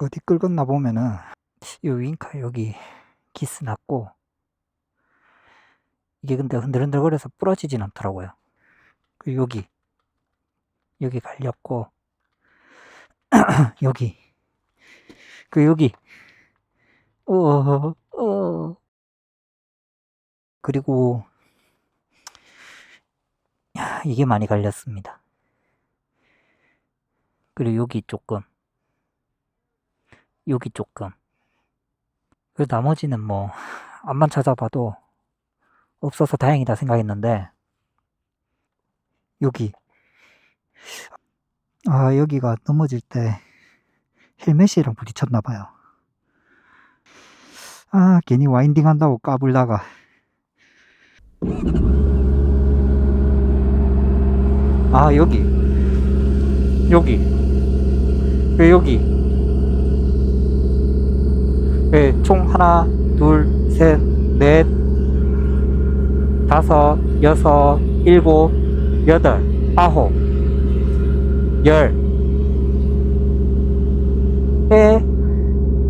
어디 끌었나 보면은 이 윙카 여기 기스 났고 이게 근데 흔들흔들거려서 부러지진 않더라고요. 그 여기 여기 갈렸고 여기 그 여기 어, 어. 그리고 야, 이게 많이 갈렸습니다. 그리고 여기 조금 여기 조금. 그 나머지는 뭐 앞만 찾아봐도 없어서 다행이다 생각했는데 여기. 아 여기가 넘어질 때 헬멧이랑 부딪혔나 봐요. 아 괜히 와인딩 한다고 까불다가. 아 여기. 여기. 왜 여기 예, 총 하나, 둘, 셋, 넷, 다섯, 여섯, 일곱, 여덟, 아홉, 열. 에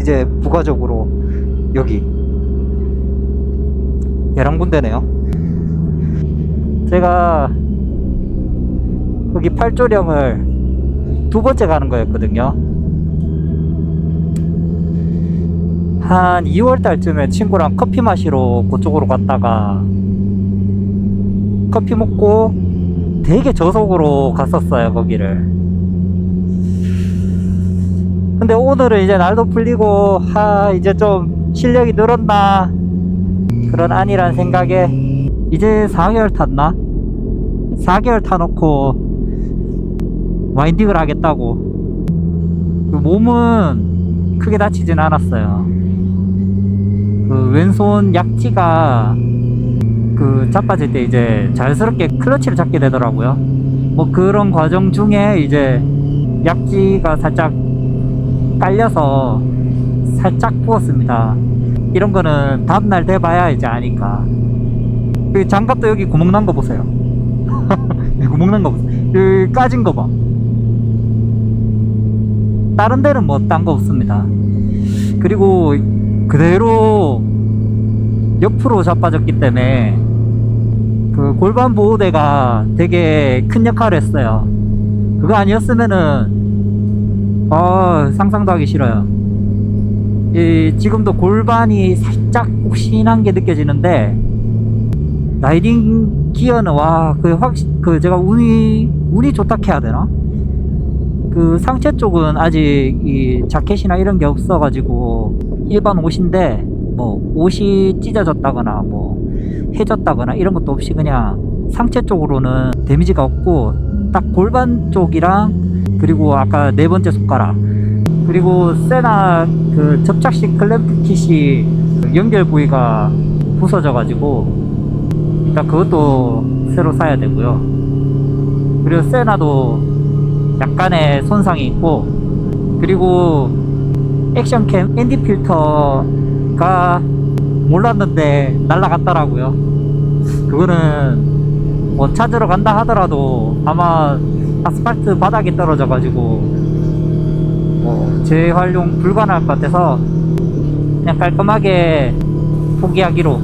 이제 부가적으로 여기 11군데네요. 제가 거기 팔조령을 두 번째 가는 거였거든요. 한 2월 달쯤에 친구랑 커피 마시러 그쪽으로 갔다가 커피 먹고 되게 저속으로 갔었어요 거기를. 근데 오늘은 이제 날도 풀리고 하 이제 좀 실력이 늘었나? 그런 아니란 생각에 이제 4개월 탔나? 4개월 타놓고 와인딩을 하겠다고. 그 몸은 크게 다치진 않았어요 그 왼손 약지가 그 자빠질 때 이제 자연스럽게 클러치를 잡게 되더라고요. 뭐 그런 과정 중에 이제 약지가 살짝 깔려서 살짝 부었습니다. 이런 거는 다음날 돼봐야 이제 아니까. 그 장갑도 여기 구멍 난 거 보세요. 구멍 난 거 보세요. 여기 까진 거 봐. 다른 데는 뭐 딴 거 없습니다. 그리고 그대로 옆으로 자빠졌기 때문에 그 골반 보호대가 되게 큰 역할을 했어요. 그거 아니었으면은 어, 상상도 하기 싫어요. 이, 지금도 골반이 살짝 욱신한 게 느껴지는데 라이딩 기어는 와그 확 그 제가 운이 운이 좋다 해야 되나? 그 상체 쪽은 아직 이 자켓이나 이런 게 없어가지고 일반 옷인데 뭐 옷이 찢어졌다거나 뭐 해졌다거나 이런 것도 없이 그냥 상체 쪽으로는 데미지가 없고 딱 골반 쪽이랑 그리고 아까 네 번째 손가락 그리고 세나 그 접착식 클램프 킷이 연결 부위가 부서져 가지고 일단 그것도 새로 사야 되고요. 그리고 세나도 약간의 손상이 있고 그리고 액션캠 앤디 필터가 몰랐는데 날라갔더라고요. 그거는 뭐 찾으러 간다 하더라도 아마 아스팔트 바닥에 떨어져 가지고 뭐 재활용 불가능할 것 같아서 그냥 깔끔하게 포기하기로.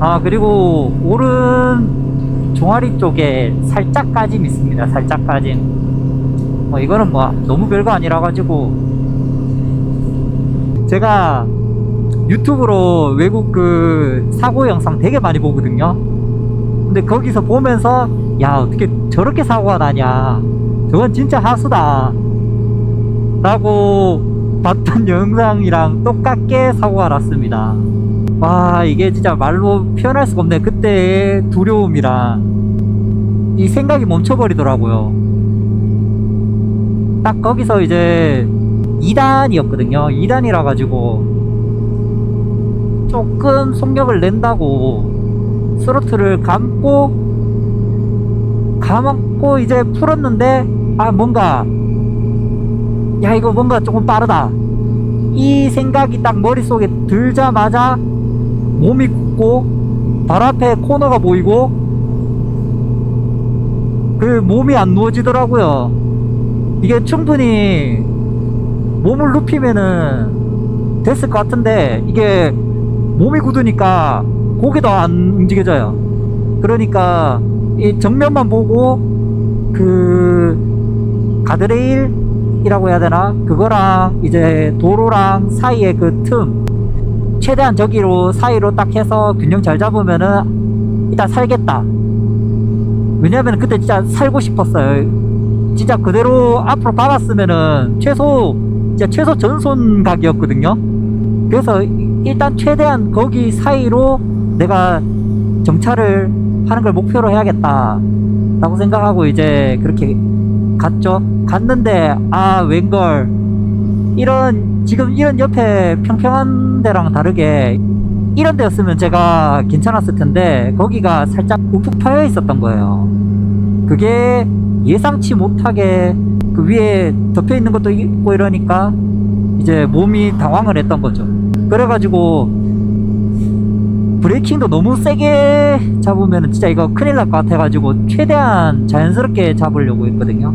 아 그리고 오른 종아리 쪽에 살짝 까짐 있습니다. 살짝 까짐. 뭐 이거는 뭐 너무 별거 아니라 가지고 제가 유튜브로 외국 그 사고 영상 되게 많이 보거든요. 근데 거기서 보면서 야 어떻게 저렇게 사고가 나냐. 저건 진짜 하수다. 라고 봤던 영상이랑 똑같게 사고가 났습니다. 와 이게 진짜 말로 표현할 수가 없네. 그때의 두려움이랑 이 생각이 멈춰버리더라고요. 딱 거기서 이제 2단이었거든요. 2단이라 가지고 조금 속력을 낸다고 스로틀을 감고 감았고 이제 풀었는데 아 뭔가 야 이거 뭔가 조금 빠르다 이 생각이 딱 머릿속에 들자마자 몸이 굳고 발 앞에 코너가 보이고 그 몸이 안 누워지더라고요 이게 충분히 몸을 눕히면은 됐을 것 같은데 이게 몸이 굳으니까 고개도 안 움직여져요. 그러니까 이 정면만 보고 그 가드레일이라고 해야 되나 그거랑 이제 도로랑 사이에 그틈 최대한 저기로 사이로 딱 해서 균형 잘 잡으면은 일단 살겠다. 왜냐면 그때 진짜 살고 싶었어요. 진짜 그대로 앞으로 박았으면은 최소 진짜 최소 전손 각이었거든요. 그래서 일단 최대한 거기 사이로 내가 정찰을 하는 걸 목표로 해야겠다. 라고 생각하고 이제 그렇게 갔죠. 갔는데 아 웬걸 이런 지금 이런 옆에 평평한 데랑 다르게 이런 데였으면 제가 괜찮았을 텐데 거기가 살짝 우푹 파여 있었던 거예요. 그게 예상치 못하게 그 위에 덮여 있는 것도 있고 이러니까 이제 몸이 당황을 했던 거죠. 그래가지고 브레이킹도 너무 세게 잡으면 진짜 이거 큰일 날 것 같아가지고 최대한 자연스럽게 잡으려고 했거든요.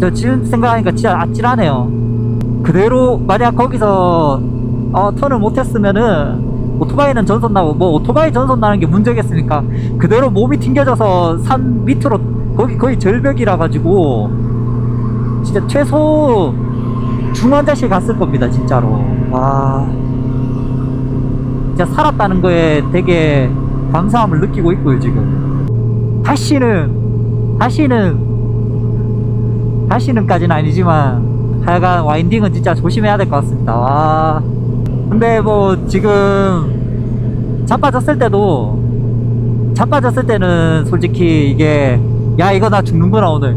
저 지금 생각하니까 진짜 아찔하네요. 그대로 만약 거기서 어, 턴을 못했으면은 오토바이는 전선 나고 뭐 오토바이 전선 나는 게 문제겠습니까? 그대로 몸이 튕겨져서 산 밑으로 거기 거의 절벽이라 가지고 진짜 최소 중환자실 갔을 겁니다 진짜로. 와. 진짜 살았다는 거에 되게 감사함을 느끼고 있고요 지금. 다시는 다시는 다시는까지는 아니지만 하여간 와인딩은 진짜 조심해야 될 것 같습니다. 와. 근데 뭐 지금 자빠졌을 때도 자빠졌을 때는 솔직히 이게 야 이거 나 죽는구나 오늘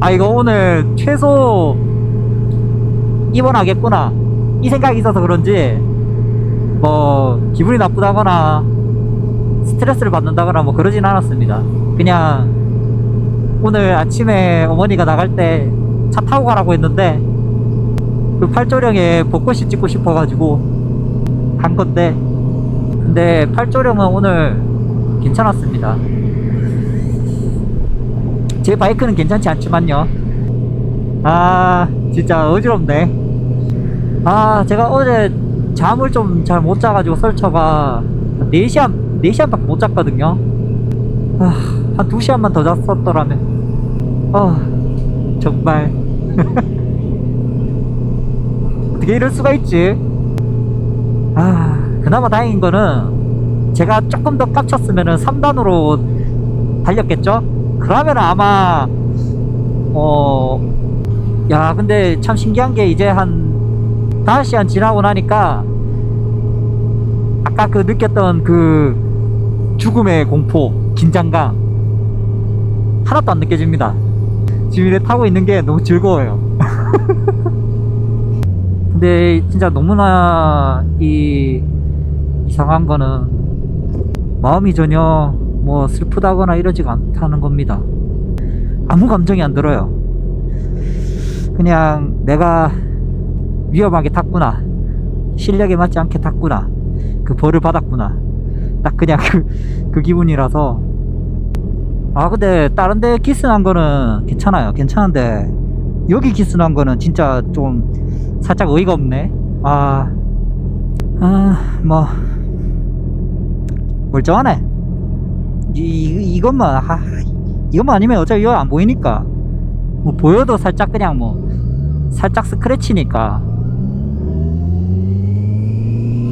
아 이거 오늘 최소 입원하겠구나. 이 생각이 있어서 그런지 뭐 기분이 나쁘다거나 스트레스를 받는다거나 뭐 그러진 않았습니다. 그냥 오늘 아침에 어머니가 나갈 때 차 타고 가라고 했는데 그 팔조령에 벚꽃이 찍고 싶어가지고 간 건데 근데 팔조령은 오늘 괜찮았습니다 제 바이크는 괜찮지 않지만요. 아 진짜 어지럽네. 아 제가 어제 잠을 좀 잘 못 자가지고 설쳐가 4시간 4시간밖에 못 잤거든요. 아, 한 2시간만 더 잤었더라면. 아 정말. 어떻게 이럴 수가 있지? 아 그나마 다행인 거는 제가 조금 더 깝쳤으면은 3단으로 달렸겠죠 그러면 아마 어 야 근데 참 신기한 게 이제 한 5시간 지나고 나니까 아까 그 느꼈던 그 죽음의 공포 긴장감 하나도 안 느껴집니다. 지금 이래 타고 있는 게 너무 즐거워요. 근데 진짜 너무나 이 이상한 거는 마음이 전혀 뭐 슬프다거나 이러지가 않다는 겁니다. 아무 감정이 안 들어요. 그냥 내가 위험하게 탔구나. 실력에 맞지 않게 탔구나. 그 벌을 받았구나. 딱 그냥 그, 그 기분이라서. 아 근데 다른 데 키스 난 거는 괜찮아요. 괜찮은데 여기 키스 난 거는 진짜 좀 살짝 어이가 없네. 아, 아, 뭐 멀쩡하네 이, 이, 이 것만 아, 이것만 아니면 어차피 이거 안 보이니까. 뭐 보여도 살짝 그냥 뭐 살짝 스크래치니까.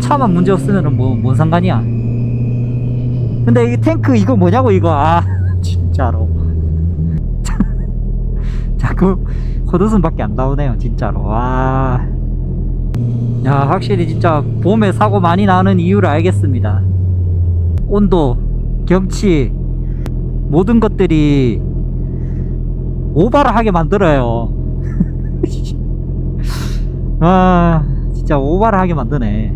차만 문제 없으면은 뭐뭔 상관이야. 근데 이 탱크 이거 뭐냐고 이거. 아 진짜로. 자꾸 헛웃음밖에 안 나오네요 진짜로. 와. 야 확실히 진짜 봄에 사고 많이 나는 이유를 알겠습니다. 온도 경치 모든 것들이 오바를 하게 만들어요. 아 진짜 오바를 하게 만드네.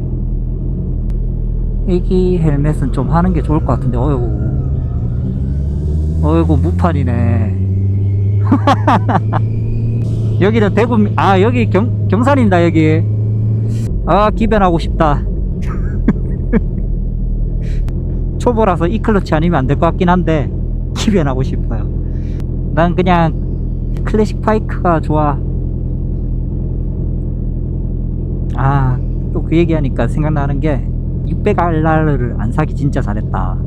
애기 헬멧은 좀 하는 게 좋을 것 같은데 어이구. 어이구 무판이네. 여기는 대구 아 여기 경, 경산입니다 여기. 아 기변하고 싶다 초보라서 이 클러치 아니면 안 될 것 같긴 한데 기변하고 싶어요 난 그냥 클래식 바이크가 좋아 아, 또 그 얘기하니까 생각나는 게 600알라를 안 사기 진짜 잘했다.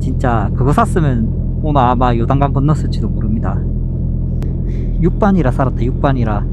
진짜 그거 샀으면 오늘 아마 요단강 건넜을지도 모릅니다. 6반이라 살았다. 6반이라.